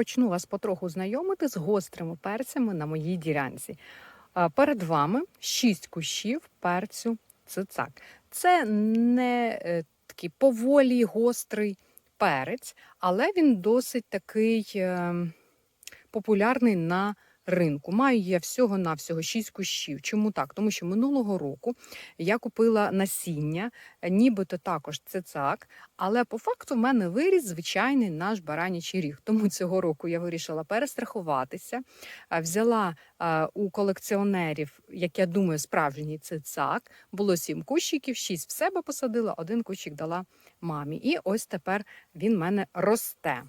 почну вас потроху знайомити з гострими перцями на моїй ділянці. Перед вами шість кущів перцю цицак. Це не е, такий поволі гострий перець, але він досить такий е, популярний на ринку. Маю я всього-навсього 6 кущів. Чому так? Тому що минулого року я купила насіння, нібито також цицак, але по факту в мене виріс звичайний наш баранячий ріг. Тому цього року я вирішила перестрахуватися. Взяла у колекціонерів, як я думаю, справжній цицак. Було сім кущиків, шість в себе посадила, один кущик дала мамі. І ось тепер він в мене росте.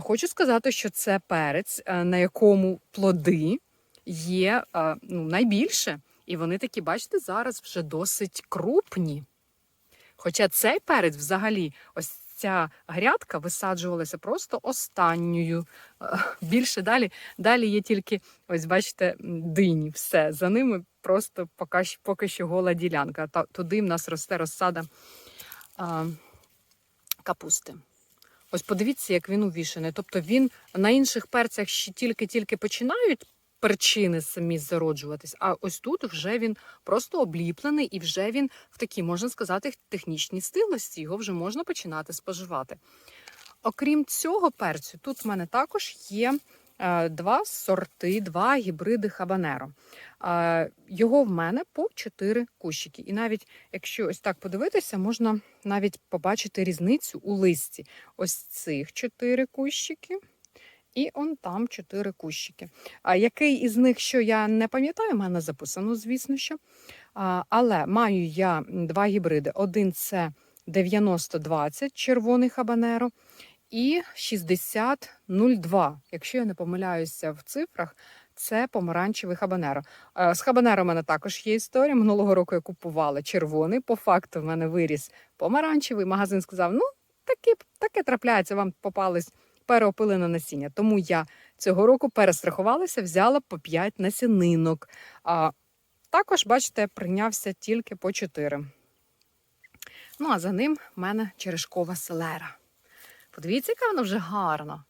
Хочу сказати, що це перець, е, на якому плоди є е, ну, найбільше. І вони такі, бачите, зараз вже досить крупні. Хоча цей перець взагалі, ось ця грядка висаджувалася просто останньою. Е, Більше далі, далі є тільки, ось бачите, дині. Все. За ними просто поки, поки що гола ділянка. Туди в нас росте розсада а, капусти. Ось подивіться, як він увішаний. Тобто він на інших перцях ще тільки-тільки починають перчини самі зароджуватись, а ось тут вже він просто обліплений і вже він в такій, можна сказати, технічній стилості. Його вже можна починати споживати. Окрім цього перцю, тут в мене також є два сорти, два гібриди хабанеро. Е, його в мене по чотири кущики. І навіть якщо ось так подивитися, можна навіть побачити різницю у листі. Ось цих чотири кущики. І он там чотири кущики. А який із них, що я не пам'ятаю, в мене записано, звісно, що. А, але маю я два гібриди. Один це 90-20 червоний хабанеро і 60-02. Якщо я не помиляюся в цифрах, це помаранчевий хабанеро. Е, З хабанеро в мене також є історія. Минулого року я купувала червоний. По факту в мене виріс помаранчевий. Магазин сказав: ну, таке, таке трапляється, вам попались переопилене насіння. Тому я цього року перестрахувалася, взяла по 5 насінинок. А також, бачите, прийнявся тільки по 4. Ну, а за ним в мене черешкова селера. Подивіться, яка вона вже гарна.